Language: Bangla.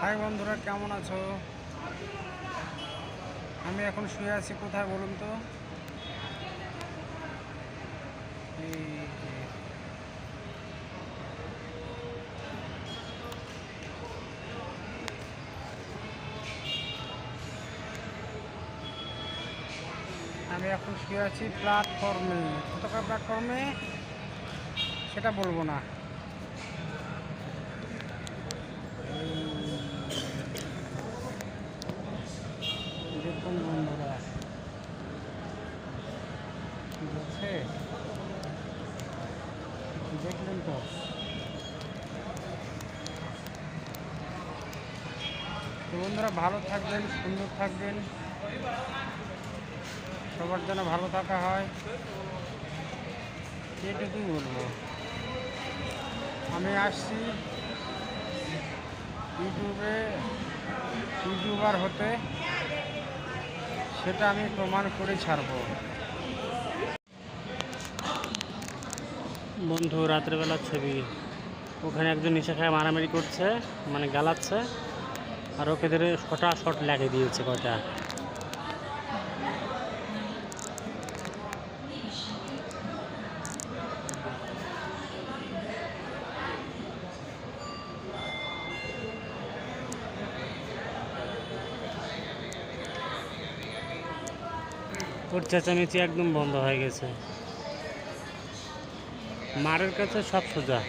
হাই বন্ধুরা, কেমন আছো? আমি এখন শুয়ে আছি, কোথায় বলুন তো? আমি এখন শুয়ে আছি প্ল্যাটফর্মে কোথাকার প্ল্যাটফর্মে সেটা বলব না দেখুন বন্ধুরা ঠিক দেখলেন তো বন্ধুরা, ভালো থাকবেন, সুন্দর থাকবেন। সবার যেন ভালো থাকা হয়। এটুকুই বলব। আমি আসছি ইউটিউবে, ইউটিউবার হতে। সেটা আমি প্রমাণ করে ছাড়বো। বন্ধু রাত্রেবেলার ছবি। ওখানে একজন নিশা খায়, মারামারি করছে মানে গালাচ্ছে, আর ওকে ধরে শটা শট লাগিয়ে দিয়েছে কটা ওর চেঁচামেচি একদম বন্ধ হয়ে গেছে। মারের কাছে সব সোজা।